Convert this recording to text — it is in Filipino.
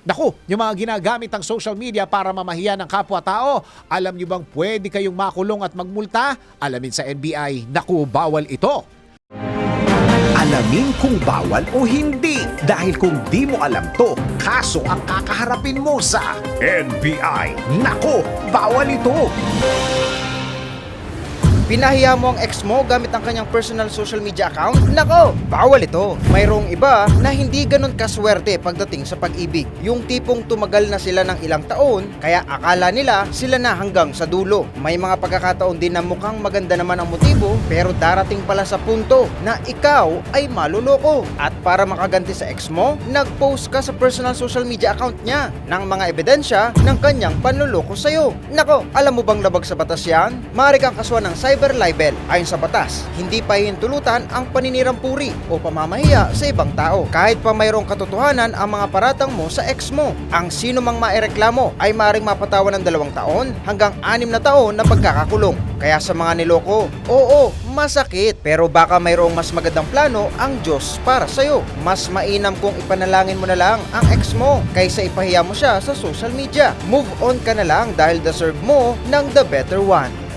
Naku, yung mga ginagamit ang social media para mamahiya ng kapwa-tao, alam nyo bang pwede kayong makulong at magmulta? Alamin sa NBI, naku, bawal ito. Alamin kung bawal o hindi. Dahil kung di mo alam to, kaso ang kakaharapin mo sa NBI. Nako, bawal ito. Pinahiya mo ang ex mo gamit ang kanyang personal social media account? Nako, bawal ito. Mayroong iba na hindi ganun kaswerte pagdating sa pag-ibig. Yung tipong tumagal na sila ng ilang taon, kaya akala nila sila na hanggang sa dulo. May mga pagkakataon din na mukhang maganda naman ang motibo, pero darating pala sa punto na ikaw ay maluloko. At para makaganti sa ex mo, nag-post ka sa personal social media account niya ng mga ebidensya ng kanyang panluloko sa'yo. Nako, alam mo bang labag sa batas yan? Maaari kang kasuhan ng cyber libel. Ayon sa batas, hindi pa hintulutan ang paninirang puri o pamamahiya sa ibang tao. Kahit pa mayroong katotohanan ang mga paratang mo sa ex mo. Ang sino mang maereklamo ay maaaring mapatawan ng dalawang taon hanggang anim na taon na pagkakakulong. Kaya sa mga niloko, oo, masakit. Pero baka mayroong mas magandang plano ang Diyos para sa'yo. Mas mainam kung ipanalangin mo na lang ang ex mo kaysa ipahiya mo siya sa social media. Move on ka na lang dahil deserve mo ng the better one.